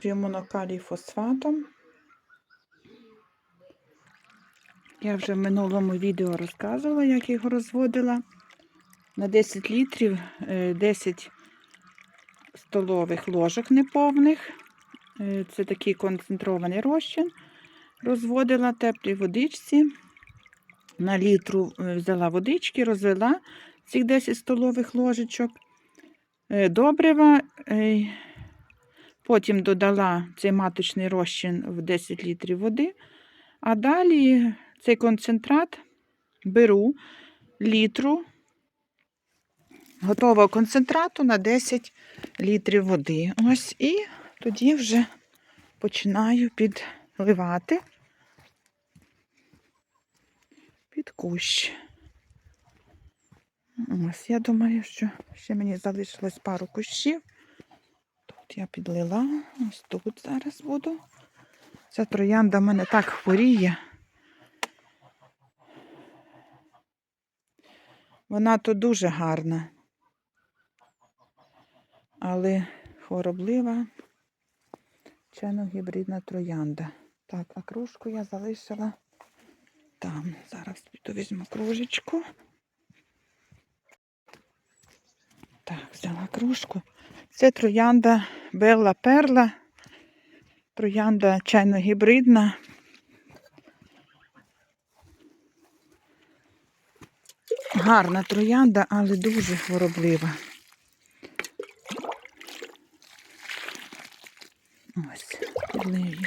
пріомонокалій фосфатом. Я вже в минулому відео розказувала, як його розводила. На 10 літрів е, 10 столових ложок неповних. Е, Це такий концентрований розчин. Розводила в теплій водичці. На літру е, взяла водички, розвела цих 10 столових ложечок. Е, Добрива. Потім додала цей маточний розчин в 10 літрів води. А далі цей концентрат беру літру готового концентрату на 10 літрів води. Ось і тоді вже починаю підливати під кущ. Ось, я думаю, що ще мені залишилось пару кущів. Тут я підлила, ось тут зараз буду. Ця троянда в мене так хворіє. Вона то дуже гарна, але хвороблива гібридна троянда. Так, а кружку я залишила там. Зараз піду візьму кружечку. Так, взяла кружку. Це троянда Белла Перла. Троянда чайно-гібридна. Гарна троянда, але дуже хвороблива. Ось, підлию.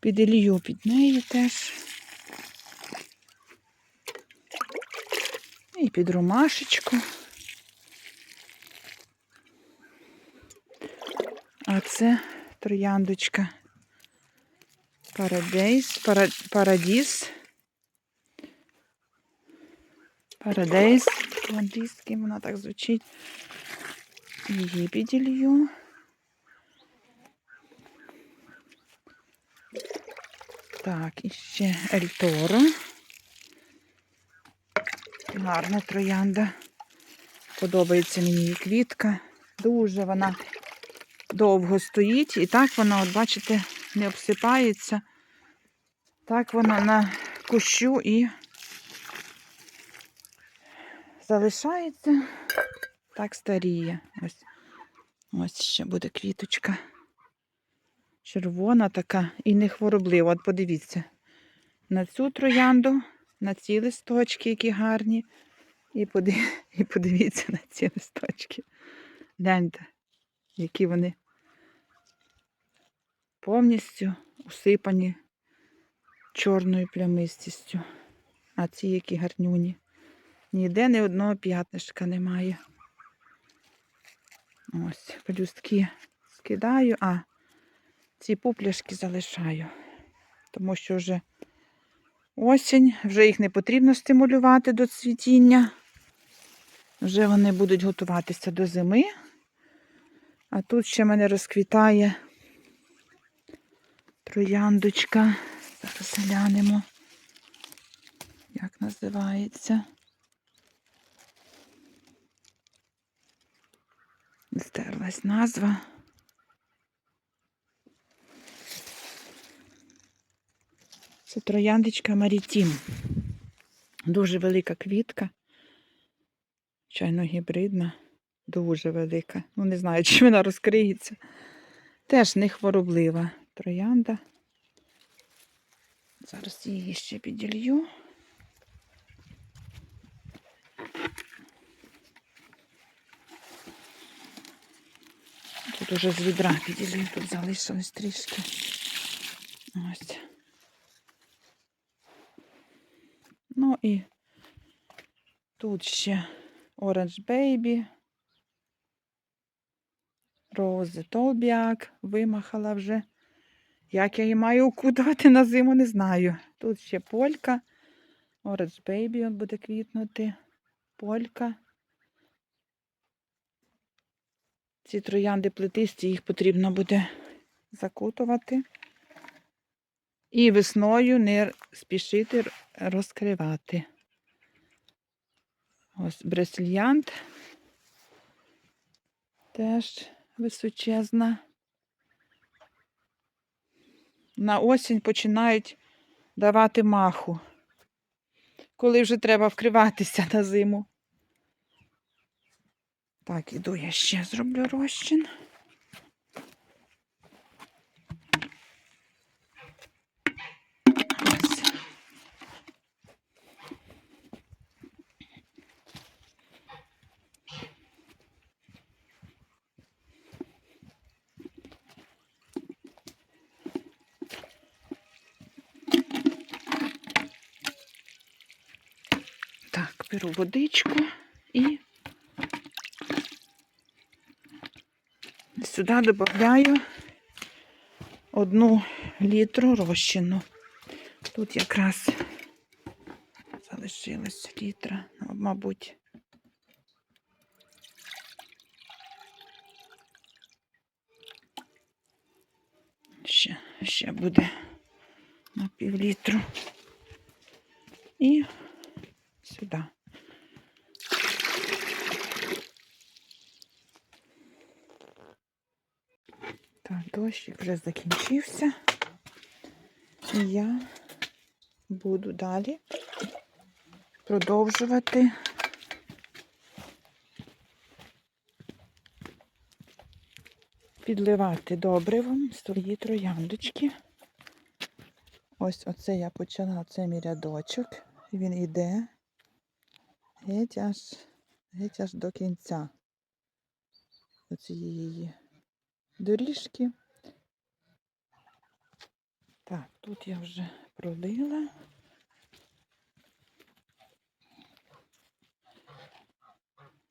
Піділію під неї теж. І під ромашечку. А це трояндочка Парадейс, пара, Парадіс. Парадейс. По-англійськи вона так звучить. Її піділью. Так, і ще Ельторо. Гарна троянда. Подобається мені її квітка. Дуже вона довго стоїть. І так вона, от бачите, не обсипається. Так вона на кущу і залишається, так старіє. Ось ось ще буде квіточка. Червона така і не хвороблива. От подивіться, на цю троянду, на ці листочки, які гарні. І подивіться, і подивіться на ці листочки. Гляньте, які вони повністю усипані чорною плямистістю. А ці які гарнюні. Ніде ні одного п'ятнишка немає. Ось, пелюстки скидаю, а ці пупляшки залишаю. Тому що вже осінь, вже їх не потрібно стимулювати до цвітіння. Вже вони будуть готуватися до зими. А тут ще мене розквітає трояндочка. Зараз глянемо, як називається. Стерлась назва. Це трояндочка Марітім. Дуже велика квітка. Чайно гібридна, дуже велика. Ну, не знаю, чи вона розкриється. Теж не хвороблива троянда. Зараз її ще піділью. Тут уже з відра піділью, тут залишилось трішки. Ось. Ну і тут ще Orange Baby. Рози Толбіак вимахала вже. Як я її маю укутувати на зиму, не знаю. Тут ще полька. Orange Baby от буде квітнути. Полька. Ці троянди плетисті, їх потрібно буде закутувати. І весною не спішити розкривати. Ось бресільянт. Теж височезна. На осінь починають давати маху. Коли вже треба вкриватися на зиму. Так, іду я ще зроблю розчин. Ось. Так, беру водичку і сюди додаю одну літру розчину. Тут якраз залишилось літра, ну, мабуть. Ще, ще буде на пів літру. І сюди. Дощик вже закінчився. І я буду далі продовжувати підливати добривом свої трояндочки. Ось оце я почала, оце мій рядочок. Він іде геть аж, геть аж до кінця оцієї доріжки. Так, тут я вже пролила.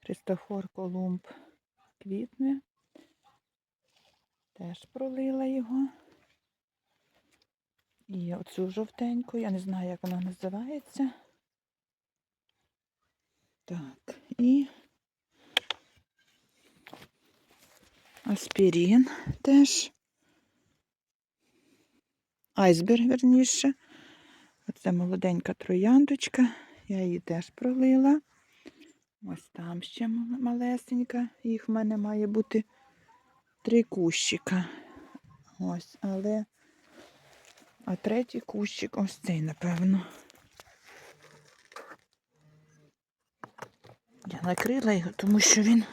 Христофор Колумб квітне. Теж пролила його. І оцю жовтеньку, я не знаю, як вона називається. Так, і аспірин теж. Айсберг, верніше. Оце молоденька трояндочка. Я її теж пролила. Ось там ще малесенька. Їх в мене має бути три кущика. Ось, але. А третій кущик ось цей, напевно. Я накрила його, тому що він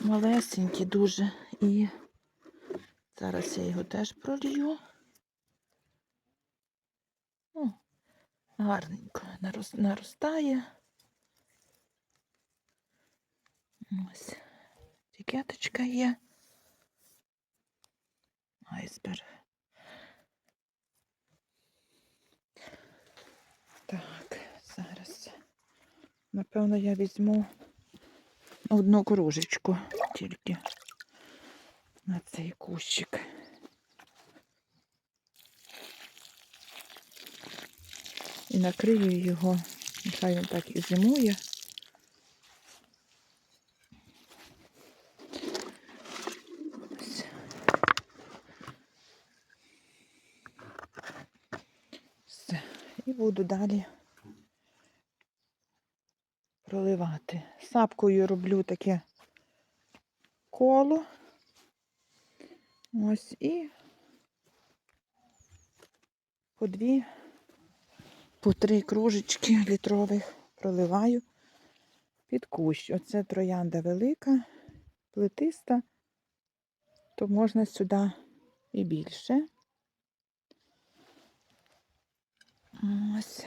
малесенький дуже. І зараз я його теж пролью. О, гарненько нарос- наростає. Ось етикеточка є. Айсберг. Так, зараз. Напевно, я візьму одну кружечку тільки на цей кущик. І накрию його, нехай він так і зимує. Ось. Все. І буду далі проливати. Сапкою роблю таке коло. Ось і по дві, по три кружечки літрових проливаю під кущ. Оце троянда велика, плетиста, то можна сюди і більше. Ось.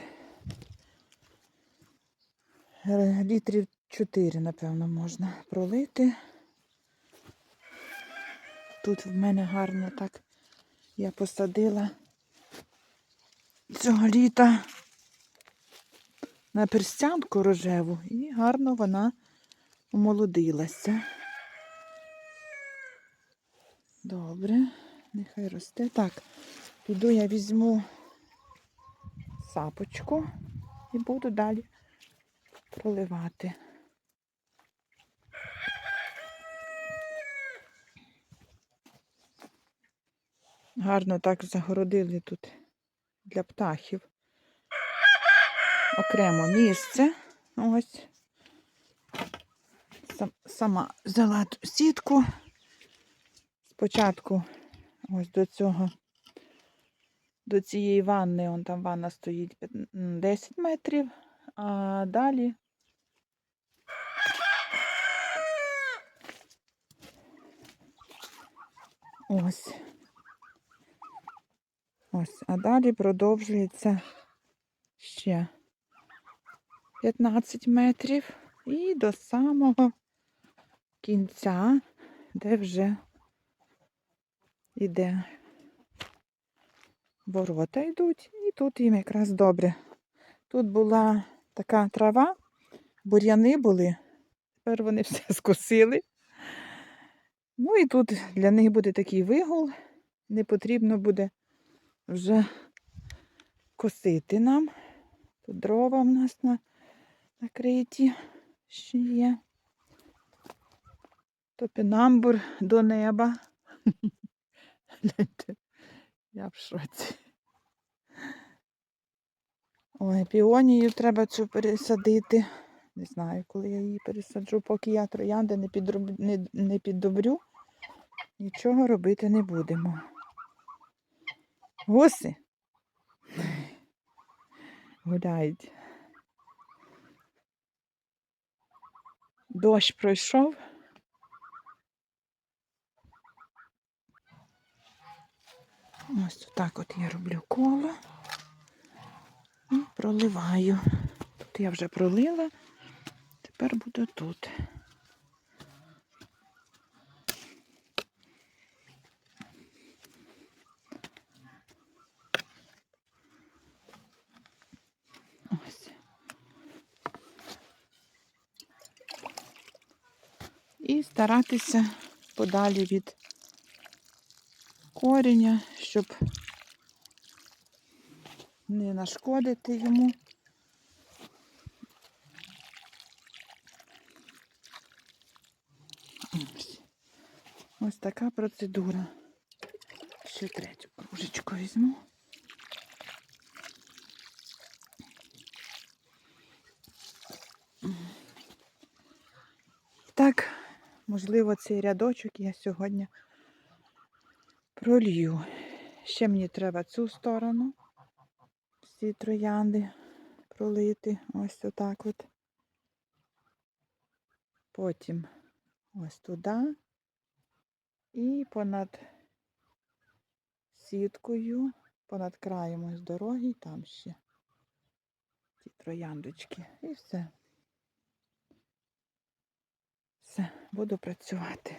Літрів 4, напевно, можна пролити. Тут в мене гарно так я посадила цього літа на перстянку рожеву і гарно вона омолодилася. Добре, нехай росте. Так, піду я візьму сапочку і буду далі проливати. Гарно так загородили тут для птахів. Окремо місце. Ось. Сама взяла ту сітку. Спочатку ось до цього До цієї ванни, он там ванна стоїть п'ят- 10 метрів, а далі. Ось. Ось, а далі продовжується ще 15 метрів і до самого кінця, де вже іде ворота йдуть, і тут їм якраз добре. Тут була така трава, бур'яни були, тепер вони все скосили. Ну і тут для них буде такий вигул, не потрібно буде вже косити нам. Тут дрова в нас на, накриті ще є. Топінамбур до неба. Я в шоці. Ой, піонію треба цю пересадити. Не знаю, коли я її пересаджу, поки я троянди не, підроб... не, не піддобрю, нічого робити не будемо. Гуси гуляють. Дощ пройшов. Ось тут так от я роблю коло і проливаю. Тут я вже пролила, тепер буду тут. І старатися подалі від коріння, щоб не нашкодити йому. Ось така процедура. Ще третю кружечку візьму. Так, можливо, цей рядочок я сьогодні пролью. Ще мені треба цю сторону, всі троянди пролити. Ось отак от. Потім ось туди. І понад сіткою, понад краєм ось дороги, там ще ті трояндочки. І все. Все, буду працювати.